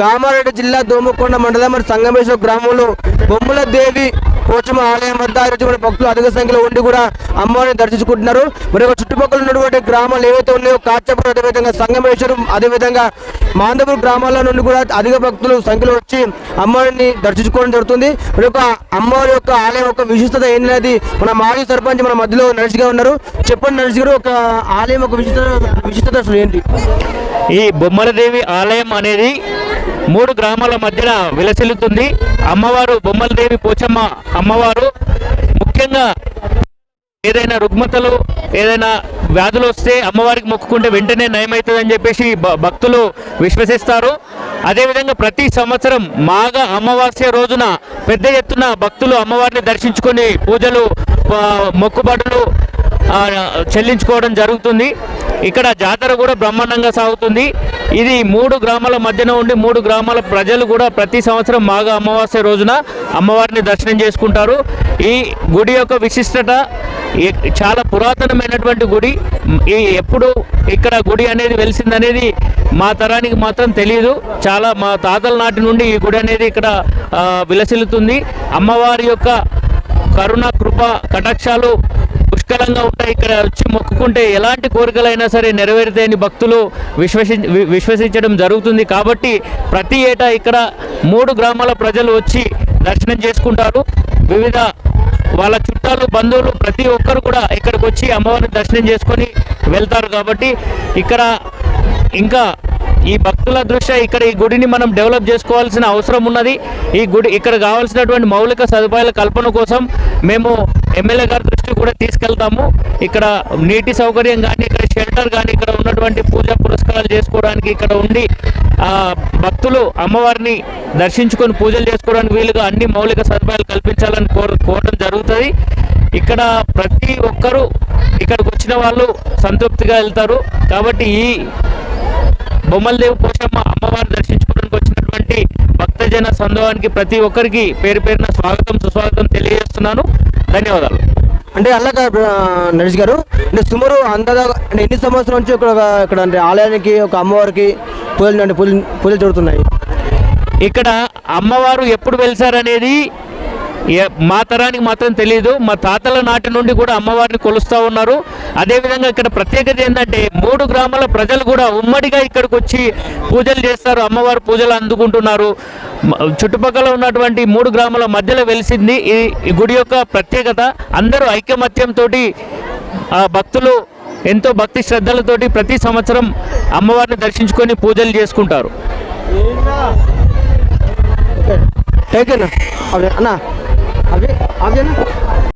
కామారెడ్డి జిల్లా దోమకొండ మండలం మరి సంగమేశ్వర గ్రామంలో బొమ్మల దేవి పోచమ్మ ఆలయం వద్ద ఈరోజు మన భక్తులు అధిక సంఖ్యలో ఉండి కూడా అమ్మవారిని దర్శించుకుంటున్నారు. మరి ఒక చుట్టుపక్కల ఉన్నటువంటి గ్రామాలు ఏవైతే ఉన్నాయో కాచపురం అదేవిధంగా సంగమేశ్వరం అదేవిధంగా మాందపూర్ గ్రామాల నుండి కూడా అధిక భక్తులు సంఖ్యలో వచ్చి అమ్మవారిని దర్శించుకోవడం జరుగుతుంది. మరి ఒక అమ్మవారి యొక్క ఆలయం యొక్క విశిష్టత ఏంటనేది మన మాజీ సర్పంచ్ మన మధ్యలో నర్సి ఉన్నారు. చెప్పండి నర్సి గారు ఒక ఆలయం ఒక విశిష్టత విశిష్టత ఏంటి? ఈ బొమ్మలదేవి ఆలయం అనేది మూడు గ్రామాల మధ్యన విలసిల్లుతుంది. అమ్మవారు బొమ్మలదేవి పోచమ్మ అమ్మవారు. ముఖ్యంగా ఏదైనా రుగ్మతలు ఏదైనా వ్యాధులు వస్తే అమ్మవారికి మొక్కుకుంటే వెంటనే నయమవుతుందని చెప్పేసి భక్తులు విశ్వసిస్తారు. అదేవిధంగా ప్రతి సంవత్సరం మాఘ అమావాస్య రోజున పెద్ద ఎత్తున భక్తులు అమ్మవారిని దర్శించుకొని పూజలు మొక్కుబడులు చెల్లించుకోవడం జరుగుతుంది. ఇక్కడ జాతర కూడా బ్రహ్మాండంగా సాగుతుంది. ఇది మూడు గ్రామాల మధ్యన ఉండి మూడు గ్రామాల ప్రజలు కూడా ప్రతి సంవత్సరం మాఘ అమావాస్య రోజున అమ్మవారిని దర్శనం చేసుకుంటారు. ఈ గుడి యొక్క విశిష్టత చాలా పురాతనమైనటువంటి గుడి. ఈ ఎప్పుడు ఇక్కడ గుడి అనేది వెలిసిందనేది మా తరానికి మాత్రం తెలియదు చాలా మా తాతల నాటి నుండి ఈ గుడి అనేది ఇక్కడ విలసిల్లుతుంది. అమ్మవారి యొక్క కరుణ కృప కటాక్షాలు పుష్కలంగా ఉంటాయి ఇక్కడ వచ్చి మొక్కుకుంటే ఎలాంటి కోరికలైనా సరే నెరవేరుతాయని భక్తులు విశ్వసి వి- విశ్వసించడం జరుగుతుంది. కాబట్టి ప్రతి ఏటా ఇక్కడ మూడు గ్రామాల ప్రజలు వచ్చి దర్శనం చేసుకుంటారు. వివిధ వాళ్ళ చుట్టాలు బంధువులు ప్రతి ఒక్కరు కూడా ఇక్కడికి వచ్చి అమ్మవారిని దర్శనం చేసుకొని వెళ్తారు. కాబట్టి ఇక్కడ ఇంకా ఈ భక్తుల దృష్ట్యా ఇక్కడ ఈ గుడిని మనం డెవలప్ చేసుకోవాల్సిన అవసరం ఉన్నది. ఈ గుడి ఇక్కడ కావాల్సినటువంటి మౌలిక సదుపాయాల కల్పన కోసం మేము ఎమ్మెల్యే గారి దృష్టికి కూడా తీసుకెళ్తాము. ఇక్కడ నీటి సౌకర్యం కానీ ఇక్కడ షెల్టర్ కానీ ఇక్కడ ఉన్నటువంటి పూజ పురస్కారాలు చేసుకోవడానికి ఇక్కడ ఉండి ఆ, భక్తులు అమ్మవారిని దర్శించుకొని పూజలు చేసుకోవడానికి వీలుగా అన్ని మౌలిక సదుపాయాలు కల్పించాలని కోర కోరడం జరుగుతుంది. ఇక్కడ ప్రతి ఒక్కరూ ఇక్కడికి వచ్చిన వాళ్ళు సంతృప్తిగా వెళ్తారు. కాబట్టి ఈ బొమ్మలదేవి పోషమ్మ అమ్మవారిని దర్శించుకోవడానికి వచ్చినటువంటి భక్తజన సందోహానికి ప్రతి ఒక్కరికి పేరు పేరున స్వాగతం సుస్వాగతం తెలియజేస్తున్నాను. ధన్యవాదాలు. అంటే అలాగా నరేష్ గారు అంటే సుమారు అందాదా అంటే ఎన్ని సంవత్సరాల నుంచి ఇక్కడ ఇక్కడ అంటే ఆలయానికి ఒక అమ్మవారికి పూజలు అంటే పూజలు పూజలు జరుగుతున్నాయి ఇక్కడ అమ్మవారు ఎప్పుడు వెలిసారనేది ఏ- మా తరానికి మాత్రం తెలియదు మా తాతల నాటి నుండి కూడా అమ్మవారిని కొలుస్తూ ఉన్నారు. అదేవిధంగా ఇక్కడ ప్రత్యేకత ఏంటంటే మూడు గ్రామాల ప్రజలు కూడా ఉమ్మడిగా ఇక్కడికి వచ్చి పూజలు చేస్తారు అమ్మవారు పూజలు అందుకుంటున్నారు. చుట్టుపక్కల ఉన్నటువంటి మూడు గ్రామాల మధ్యలో వెలిసింది ఈ గుడి యొక్క ప్రత్యేకత. అందరూ ఐకమత్యంతో భక్తులు ఎంతో భక్తి శ్రద్ధలతోటి ప్రతి సంవత్సరం అమ్మవారిని దర్శించుకొని పూజలు చేసుకుంటారు. అన్న అవి అన్న అవి అవి అన్న